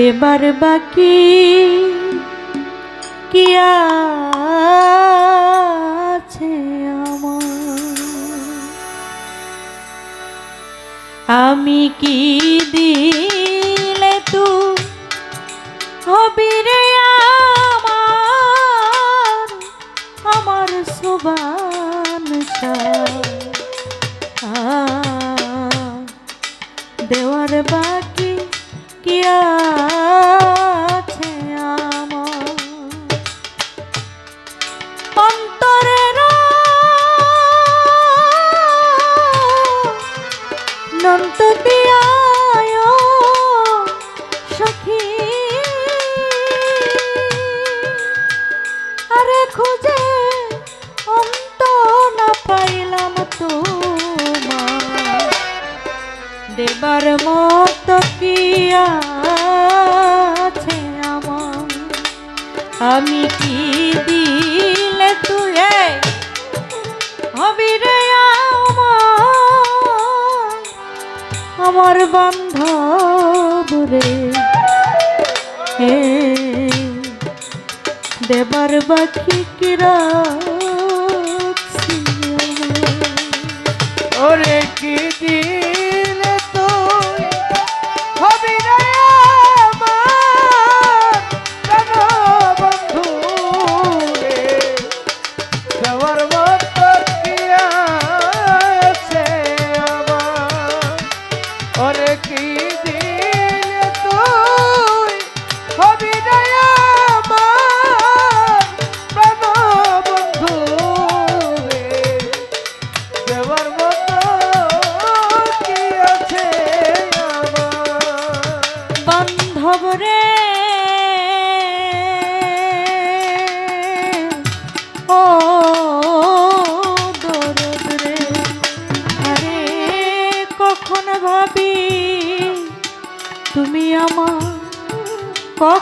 দেবার বাকি কি আছে আমি কি দিলে তু হবি রে আমার? আমার সুবান দেওয়ার বা আমি কি দিলে তুলে? হবি আমার বান্ধব দেবার বাকি কিরা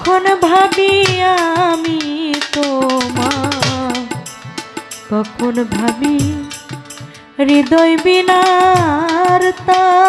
কখন ভাবি আমি তোমার। কখন ভাবি হৃদয় বিনার তা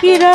কিরা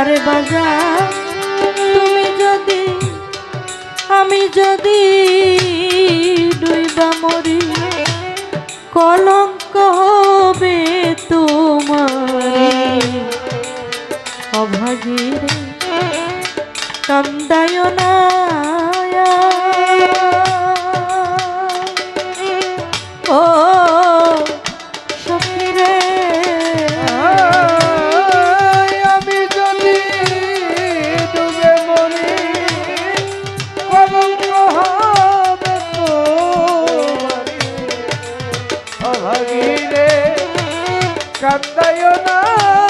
আরে বাজা তুমি যদি আমি যদি ডুইবা মরি কলঙ্ক হবে তোমার অভাগীর কান্দায় না কান্দায়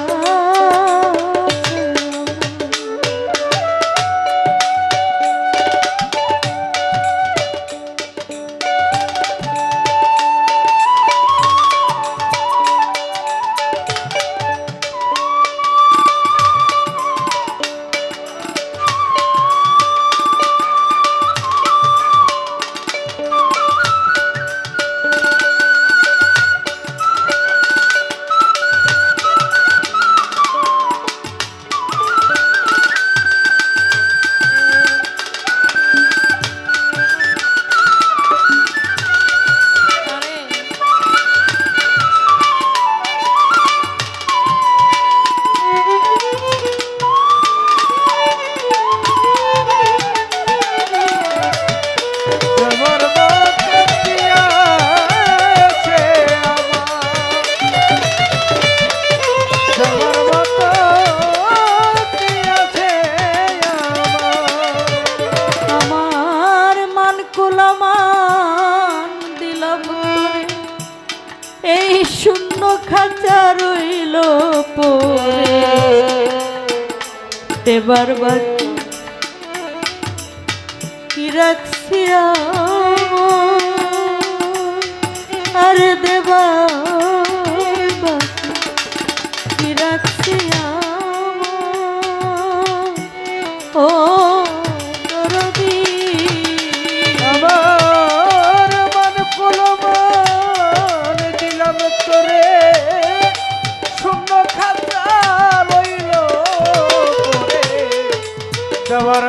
পরে বারবার কি রাখছি আরে দেবা আমার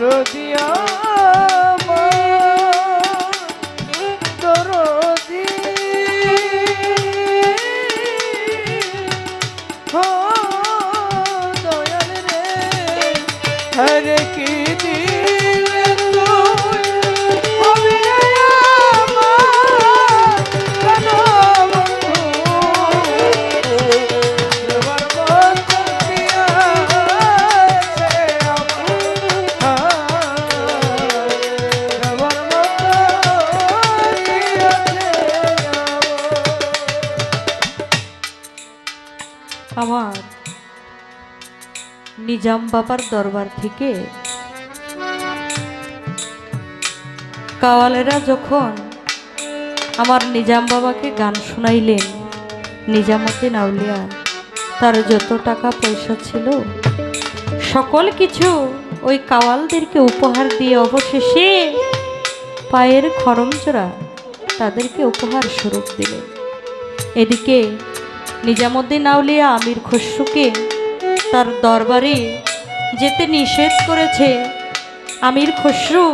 দরদি আমার। নিজাম বাবার দরবার থেকে কাওয়ালেরা যখন আমার নিজাম বাবাকে গান শুনাইলেন নিজামতে নাউলিয়া তার যত টাকা পয়সা ছিল, সকল কিছু ওই কাওয়ালদেরকে উপহার দিয়ে অবশেষে পায়ের খরমচোরা তাদেরকে উপহার স্বরূপ দিলেন। এদিকে নিজামুদ্দিন আউলিয়া আমির খসরুকে তার দরবারে যেতে নিষেধ করেছে, আমির খসরু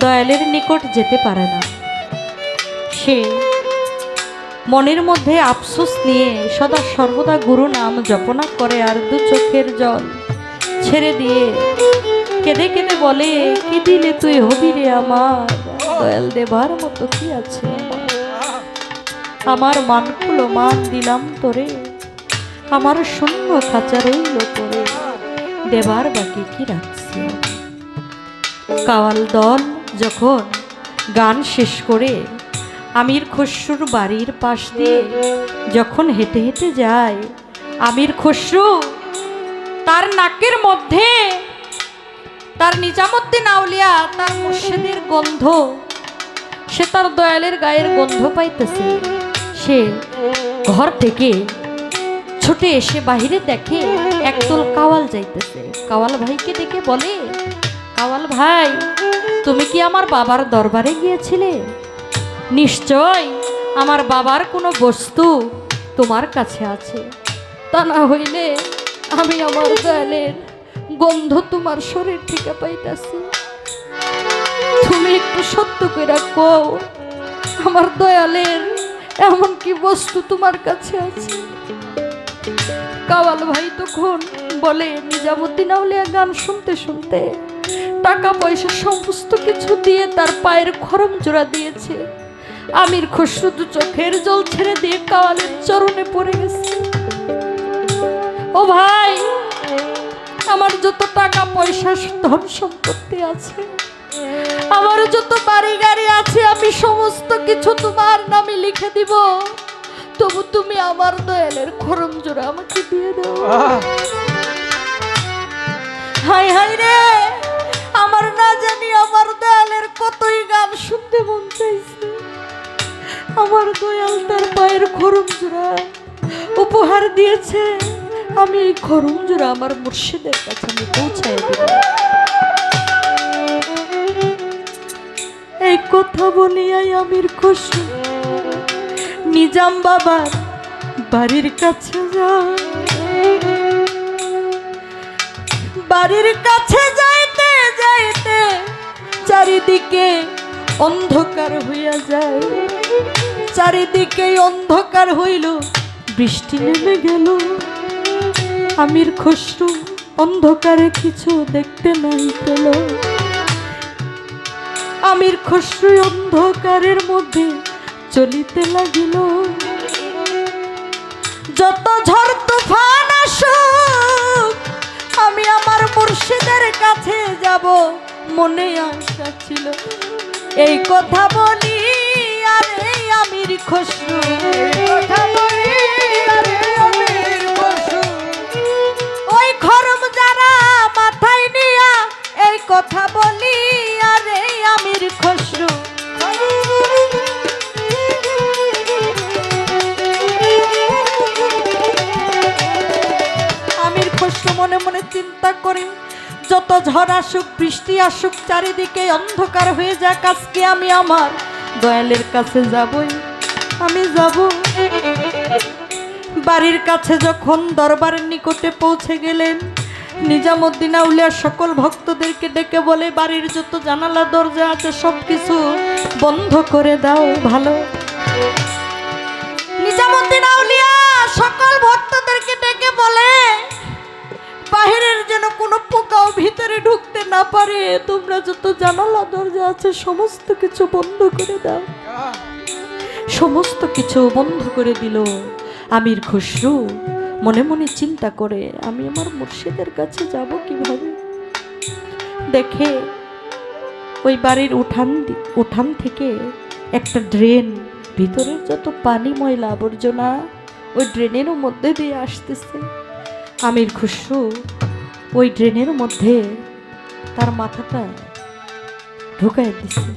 দয়ালের নিকট যেতে পারে না। সে মনের মধ্যে আফসোস নিয়ে সদা সর্বদা গুরু নাম জপনা করে আর দু চোখের জল ছেড়ে দিয়ে কেঁদে কেঁদে বলে, কি দিলে তুই হবি রে আমার? দয়াল দেবার মতো কি আছে? আমার? আমার মানকুলো মান দিলাম তোরে। আমার শূন্য খাঁচা রইল তোরে। দেবার বাকি কি রাখছি? কাওয়াল দল যখন গান শেষ করে আমির খসরুর বাড়ির পাশ দিয়ে যখন হেঁটে হেঁটে যায়, আমির খসরু তার নাকের মধ্যে, তার নিজামুদ্দিন আউলিয়া, তার মুর্শিদের গন্ধ, সে তার দয়ালের গায়ের গন্ধ পাইতেছে। সে ঘর থেকে ছুটে এসে বাহিরে দেখে একদল কাওয়াল যাইতেছে। কাওয়াল ভাইকে দেখে বলে, কাওয়াল ভাই, তুমি কি আমার বাবার দরবারে গিয়েছিলে? নিশ্চয় আমার বাবার কোনো বস্তু তোমার কাছে আছে। তা না হইলে আমি আমার দয়ালের গন্ধ তোমার শরীর থেকে পাইতাছি। তুমি একটু সত্য করে কও, আমার দয়ালের এমন কি বস্তু তোমার কাছে আছে? কাওয়াল ভাই তখন বলে, নিজামুদ্দিন আউলিয়া গান শুনতে শুনতে টাকা পয়সা সমস্ত কিছু দিয়ে তার পায়ের খরম জোড়া দিয়েছে। আমির খসরু দু চোখের জল ছেড়ে দিয়ে কাওয়ালের চরণে পড়ে গেছে। ও ভাই, আমার যত টাকা পয়সা ধন সম্পত্তি আছে আমার যত বাড়ি গাড়ি আছে আমি সমস্ত কিছু তোমার নামে লিখে দিব। তবু তুমি আমার দয়ালের খরম জোড়া আমাকে দিয়ে দাও। হাই হাই রে আমার না জানি আমার দয়ালের কতই গান শুনতে মন চাইছে। আমার দয়াল তার পায়ের খরম জোড়া উপহার দিয়েছে। আমি এই খরম জোড়া আমার মুর্শিদের কাছে আমি পৌঁছায় দেব। এই কথা বলিয়াই আমির খুশি। নিজাম বাবার বাড়ির কাছে যায় বাড়ির কাছে যাইতে যাইতে চারিদিকে অন্ধকার হইয়া যায়। চারিদিকে অন্ধকার হইল, বৃষ্টি নেমে গেল। আমির খসরু অন্ধকারে কিছু দেখতে নাই পেল। আমির খসরু অন্ধকারের মধ্যে চলিতে লাগিল। যত ঝড় তুফান আসুক, আমি আমার মুর্শিদের কাছে যাব মনে আশা ছিল। এই কথা বলি, আরে আমির খসরু। কথা বলি আরে আমির খসরু ওই খরম যারা মাথায় নিয়া এই কথা বলি আমির খসরু। আমির খসরু মনে মনে চিন্তা করে, যত ঝড় আসুক, বৃষ্টি আসুক, চারিদিকে অন্ধকার হয়ে যাক, আজকে আমি আমার দয়ালের কাছে যাবই, আমি যাব। বাড়ির কাছে যখন দরবারের নিকটে পৌঁছে গেলেন নিজামুদ্দিন আউলিয়ার সকল ভক্তদেরকে ডেকে বলে, বাড়ির যত জানালা, দরজা আছে সব কিছু বন্ধ করে দাও, ভালো। নিজামুদ্দিন আউলিয়া সকল ভক্তদেরকে ডেকে বলে, বাহিরের যেন কোনো পোকাও ভিতরে ঢুকতে না পারে, তোমরা যত জানালা, দরজা আছে, সমস্ত কিছু বন্ধ করে দাও। সমস্ত কিছু বন্ধ করে দিল আমির খসরু। মনে মনে চিন্তা করে, আমি আমার মুর্শিদের কাছে যাব কীভাবে? দেখে ওই বাড়ির উঠান উঠান থেকে একটা ড্রেন ভিতরের যত পানি, ময়লা আবর্জনা, ওই ড্রেনেরও মধ্যে দিয়ে আসতেছে। আমির খসরু ওই ড্রেনের মধ্যে তার মাথাটা ঢুকাই দিছে।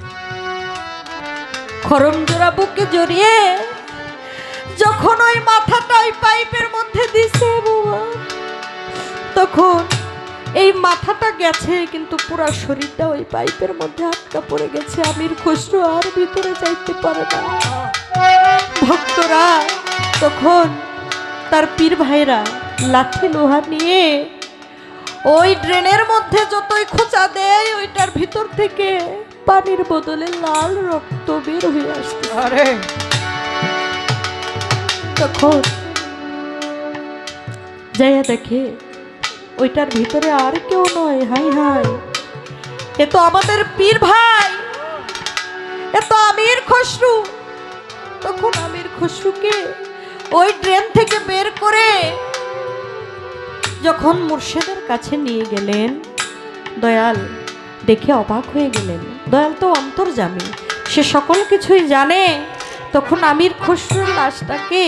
খরম জোড়া বুকে জড়িয়ে যখন ওই মাথাটা ওই পাইপের মধ্যে দিছে বাবা, তখন এই মাথাটা গেছে, কিন্তু পুরো শরীরটা ওই পাইপের মধ্যে আটকা পড়ে গেছে। আমির খসরু আর ভিতরে যাইতে পারে না। ভক্তরা তখন তার পীর ভাইরা লাঠি লোহা নিয়ে ওই ড্রেনের মধ্যে যতই খোঁচা দেয়, ওইটার ভিতর থেকে পানির বদলে লাল রক্ত বের হয়ে আসতে আরে! তখন যাইয়া দেখে ওইটার ভিতরে আর কেউ নয়। High high. এ তো আমাদের পীর ভাই। এ তো আমির খসরু। তখন আমির খসরুকে ওই ট্রেন থেকে বের করে যখন মুর্শেদের কাছে নিয়ে গেলেন, দয়াল দেখে অবাক হয়ে গেলেন। দয়াল তো অন্তর্জামী, সে সকল কিছুই জানে। তখন আমির খসরুর লাশটাকে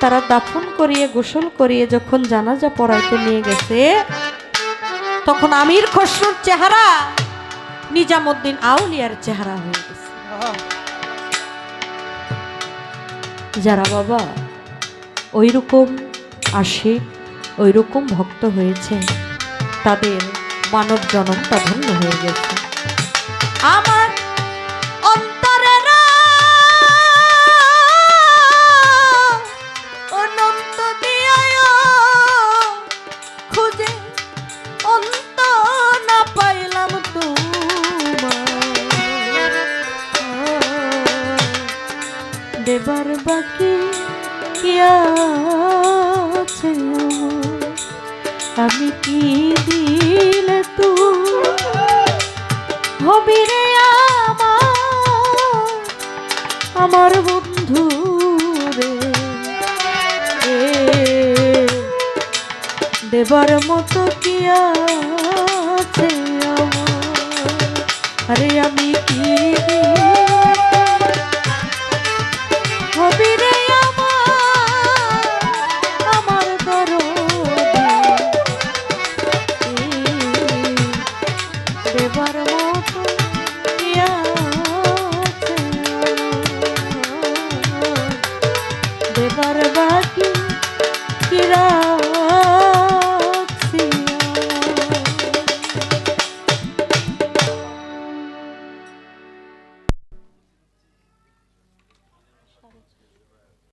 তারা দাফন করিয়ে, গোসল করিয়ে যখন জানাজা পড়াইতে নিয়ে গেছে, তখন আমির খসরুর চেহারা নিজামুদ্দিন আউলিয়ার চেহারা হয়ে গেছে। যারা বাবা ওই রকম আসে ওই রকম ভক্ত হয়েছে, তাদের মানব জনমটা ধন্য হয়ে গেছে। আমার আছে আমার? আরে আমি কি